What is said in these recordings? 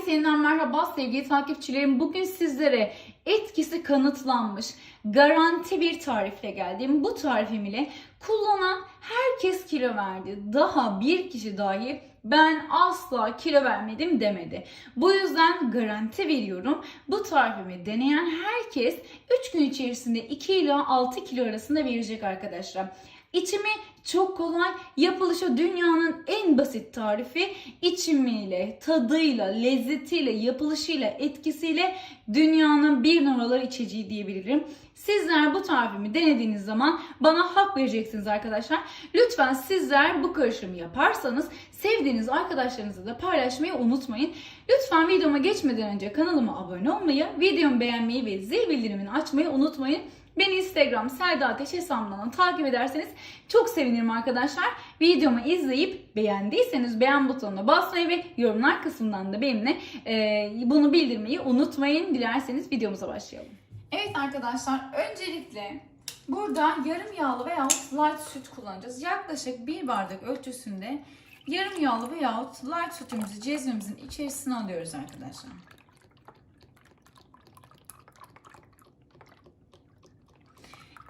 Herkese yeniden merhaba sevgili takipçilerim. Bugün sizlere etkisi kanıtlanmış garanti bir tarifle geldim. Bu tarifim ile kullanan herkes kilo verdi. Daha bir kişi dahi ben asla kilo vermedim demedi. Bu yüzden garanti veriyorum. Bu tarifimi deneyen herkes 3 gün içerisinde 2 ila 6 kilo arasında verecek arkadaşlar. İçimi çok kolay, yapılışı dünyanın en basit tarifi. İçimiyle, tadıyla, lezzetiyle, yapılışıyla, etkisiyle dünyanın bir numaralı içeceği diyebilirim. Sizler bu tarifimi denediğiniz zaman bana hak vereceksiniz arkadaşlar. Lütfen sizler bu karışımı yaparsanız sevdiğiniz arkadaşlarınızla da paylaşmayı unutmayın. Lütfen videoma geçmeden önce kanalıma abone olmayı, videomu beğenmeyi ve zil bildirimini açmayı unutmayın. Beni Instagram Selda Ateş hesabından takip ederseniz çok sevinirim arkadaşlar. Videomu izleyip beğendiyseniz beğen butonuna basmayı ve yorumlar kısmından da benimle e, bunu bildirmeyi unutmayın. Dilerseniz videomuza başlayalım. Evet arkadaşlar öncelikle burada yarım yağlı veya light süt kullanacağız. Yaklaşık bir bardak ölçüsünde yarım yağlı veya light sütümüzü cezvemizin içerisine alıyoruz arkadaşlar.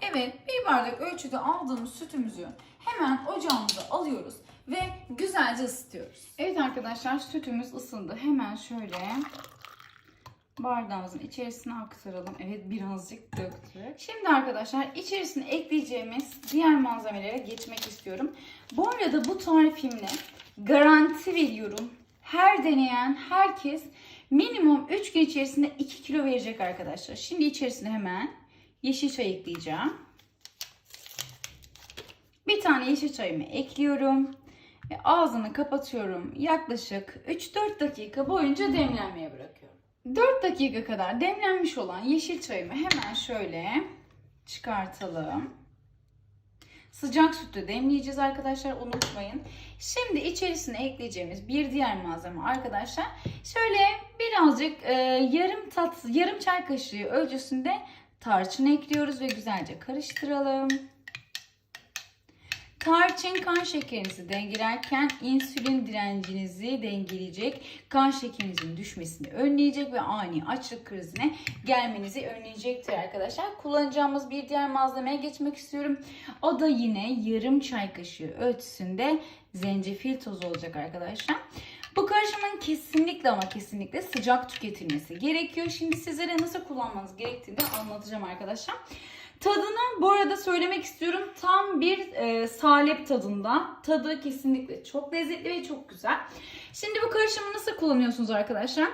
Evet, bir bardak ölçüde aldığımız sütümüzü hemen ocağımıza alıyoruz ve güzelce ısıtıyoruz. Evet arkadaşlar, sütümüz ısındı. Hemen şöyle bardağımızın içerisine aktaralım. Evet, birazcık döktük. Şimdi arkadaşlar, içerisine ekleyeceğimiz diğer malzemelere geçmek istiyorum. Bu arada bu tarifimle garanti veriyorum. Her deneyen herkes minimum 3 gün içerisinde 2 kilo verecek arkadaşlar. Şimdi içerisine hemen yeşil çay ekleyeceğim. Bir tane yeşil çayımı ekliyorum. Ve ağzını kapatıyorum. Yaklaşık 3-4 dakika boyunca demlenmeye bırakıyorum. 4 dakika kadar demlenmiş olan yeşil çayımı hemen şöyle çıkartalım. Sıcak sütle demleyeceğiz arkadaşlar unutmayın. Şimdi içerisine ekleyeceğimiz bir diğer malzeme arkadaşlar. Şöyle birazcık e, yarım tat yarım çay kaşığı ölçüsünde tarçın ekliyoruz ve güzelce karıştıralım. Tarçın kan şekerinizi dengelerken insülin direncinizi dengeleyecek, kan şekerinizin düşmesini önleyecek ve ani açlık krizine gelmenizi önleyecektir arkadaşlar. Kullanacağımız bir diğer malzemeye geçmek istiyorum. O da yine yarım çay kaşığı ölçüsünde zencefil tozu olacak arkadaşlar. Bu karışımın kesinlikle ama kesinlikle sıcak tüketilmesi gerekiyor. Şimdi sizlere nasıl kullanmanız gerektiğini anlatacağım arkadaşlar. Tadını bu arada söylemek istiyorum. Tam bir e, salep tadında. Tadı kesinlikle çok lezzetli ve çok güzel. Şimdi bu karışımı nasıl kullanıyorsunuz arkadaşlar?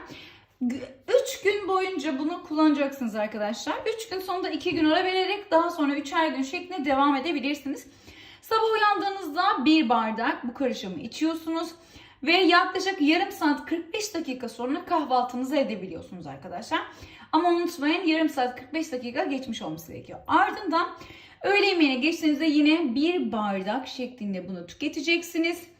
3 gün boyunca bunu kullanacaksınız arkadaşlar. 3 gün sonunda 2 gün ara vererek daha sonra 3'er gün şeklinde devam edebilirsiniz. Sabah uyandığınızda bir bardak bu karışımı içiyorsunuz. Ve yaklaşık yarım saat 45 dakika sonra kahvaltınızı edebiliyorsunuz arkadaşlar. Ama unutmayın yarım saat 45 dakika geçmiş olması gerekiyor. Ardından öğle yemeğine geçtiğinizde yine bir bardak şeklinde bunu tüketeceksiniz.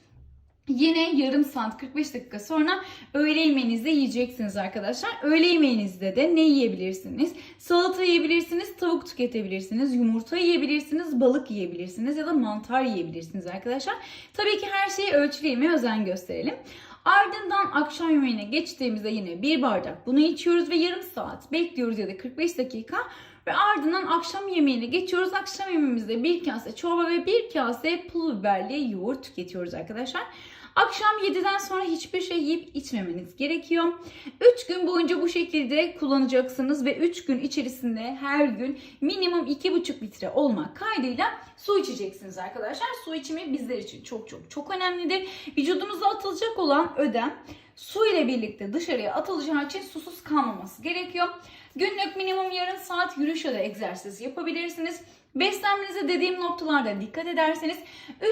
Yine yarım saat 45 dakika sonra öğle yemeğinizde yiyeceksiniz arkadaşlar. Öğle yemeğinizde de ne yiyebilirsiniz? Salata yiyebilirsiniz, tavuk tüketebilirsiniz, yumurta yiyebilirsiniz, balık yiyebilirsiniz ya da mantar yiyebilirsiniz arkadaşlar. Tabii ki her şeyi ölçülü yemeye özen gösterelim. Ardından akşam yemeğine geçtiğimizde yine bir bardak bunu içiyoruz ve yarım saat bekliyoruz ya da 45 dakika. Ve ardından akşam yemeğine geçiyoruz. Akşam yemeğimizde bir kase çorba ve bir kase pul biberli yoğurt tüketiyoruz arkadaşlar. Akşam 7'den sonra hiçbir şey yiyip içmemeniz gerekiyor. 3 gün boyunca bu şekilde kullanacaksınız ve 3 gün içerisinde her gün minimum 2,5 litre olmak kaydıyla su içeceksiniz arkadaşlar. Su içimi bizler için çok çok çok önemlidir. Vücudunuza atılacak olan ödem su ile birlikte dışarıya atılacağı için susuz kalmaması gerekiyor. Günlük minimum yarım saat yürüyüş ya da egzersiz yapabilirsiniz. Beslenmenize dediğim noktalarda dikkat ederseniz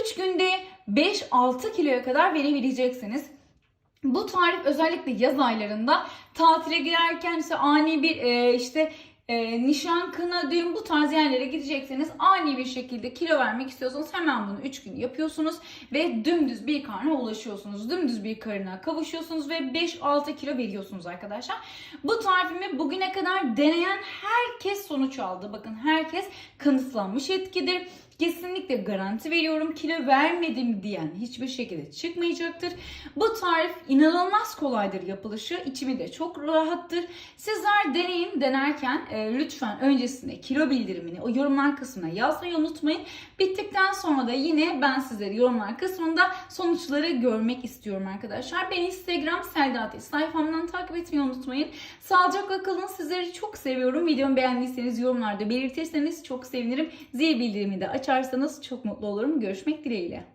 3 günde 5-6 kiloya kadar verebileceksiniz. Bu tarif özellikle yaz aylarında tatile girerken ise ani bir e, işte e, nişan, kına, düğün bu tarz yerlere gidecekseniz ani bir şekilde kilo vermek istiyorsanız hemen bunu 3 gün yapıyorsunuz ve dümdüz bir karna ulaşıyorsunuz. Dümdüz bir karına kavuşuyorsunuz ve 5-6 kilo veriyorsunuz arkadaşlar. Bu tarifimi bugüne kadar deneyen herkes sonuç aldı. Bakın herkes kanıtlanmış etkidir. Kesinlikle garanti veriyorum. Kilo vermedim diyen hiçbir şekilde çıkmayacaktır. Bu tarif inanılmaz kolaydır yapılışı. İçimi de çok rahattır. Sizler deneyin. Denerken e, lütfen öncesinde kilo bildirimini o yorumlar kısmına yazmayı unutmayın. Bittikten sonra da yine ben sizleri yorumlar kısmında sonuçları görmek istiyorum arkadaşlar. Beni Instagram Selda Ateş sayfamdan takip etmeyi unutmayın. Sağlıcakla kalın. Sizleri çok seviyorum. Videomu beğendiyseniz yorumlarda belirtirseniz çok sevinirim. Zil bildirimi de açarsanız çok mutlu olurum. Görüşmek dileğiyle.